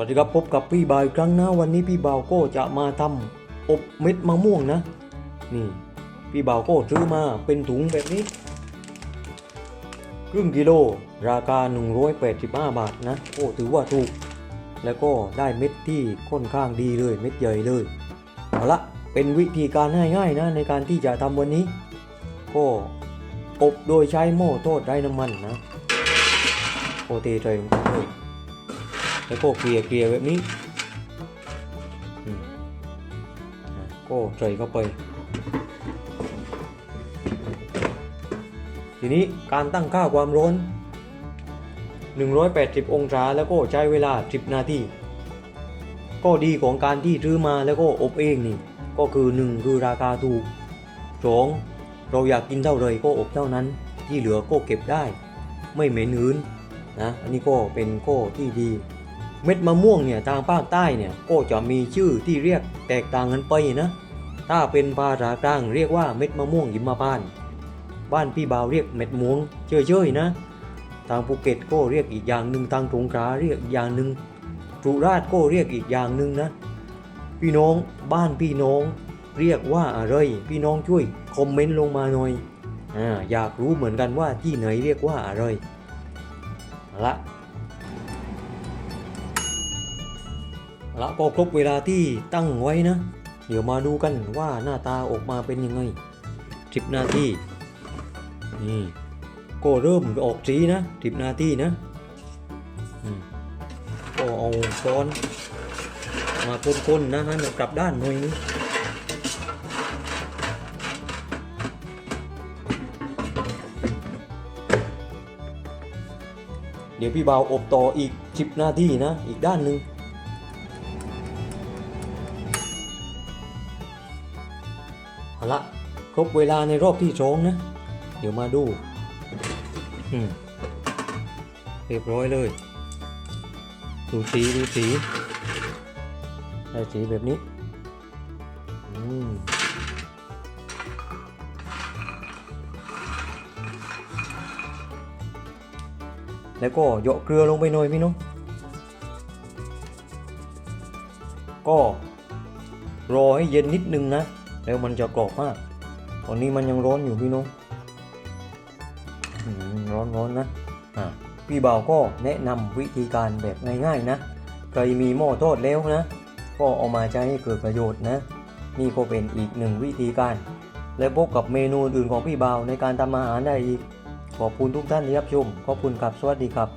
วัสดีครับพบกับพี่บ่าวอีกครั้งนะวันนี้พี่บ่าวก็จะมาทำอบเม็ดมะม่วงนะ นี่พี่บ่าวก็ซื้อมาเป็นถุงแบบนี้ ครึ่งกิโลราคา 185 บาทนะโอ้ถือว่าถูก แล้วก็ได้เม็ดที่ค่อนข้างดีเลยเม็ดใหญ่เลยเอาละเป็นวิธีการง่ายๆนะในการที่จะทำวันนี้ ก็อบโดยใช้หม้อทอดไร้น้ำมันนะโอเทใจลงไปเลย แล้วก็เกลี่ยเกลี่ยแบบนี้ก็ใส่เข้าไป ทีนี้การตั้งค่าความร้อน 180 องศาแล้วก็ใช้เวลา 10 นาทีก็ดีของการที่ซื้อมาแล้วก็อบเองนี่ ก็คือ 1 คือราคาถูก 2 เราอยากกินเท่าไรก็อบเท่านั้น ที่เหลือก็เก็บได้ ไม่เหม็นหืนนะ อันนี้ก็เป็นข้อที่ดี เม็ดมะม่วงเนี่ยทางภาคใต้เนี่ยก็จะมีชื่อที่เรียกแตกต่างกันไปนะ ถ้าเป็นภาษากลางเรียกว่าเม็ดมะม่วงหิมพานต์บ้านพี่บ่าวเรียกเม็ดม่วงเฉยๆนะ ทางภูเก็ตก็เรียกอีกอย่างหนึ่งทางสงขลาเรียกอีกอย่างหนึ่งสุราษฎร์ก็เรียกอีกอย่างหนึ่งนะ พี่น้องบ้านพี่น้อง เรียกว่าอะไรพี่น้องช่วยคอมเมนต์ลงมาหน่อยอ่าอยากรู้เหมือนกันว่าที่ไหนเรียกว่าอะไรละ ละก็ครบเวลาที่ตั้งไว้นะ เดี๋ยวมาดูกันว่าหน้าตาออกมาเป็นยังไง10นาทีนี่ก็เริ่มออกสีนะ10นาทีนะก็เอาช้อนมาคนๆนะฮะเดี๋ยวกลับด้านหน่อยนึงเดี๋ยวพี่บาวอบต่ออีก 10 นาทีนะ อีกด้านหนึ่ง ละครบเวลาในรอบที่สองนะ เดี๋ยวมาดูเรียบร้อยเลย ดูสีดูสีได้สีแบบนี้แล้วก็เหยาะเกลือลงไปหน่อยพี่น้อง ก็รอให้เย็นนิดนึงนะ แล้วมันจะกรอบมาก ตอนนี้มันยังร้อนอยู่พี่น้องร้อนร้อนนะอ่าพี่เบาก็แนะนำวิธีการแบบง่ายๆนะ ใครมีหม้อทอดแล้วนะ ก็เอามาใช้ให้เกิดประโยชน์นะ นี่ก็เป็นอีกหนึ่งวิธีการ และพบกับเมนูอื่นของพี่เบาในการทำอาหารได้อีก ขอบคุณทุกท่านที่รับชม ขอบคุณครับ สวัสดีครับ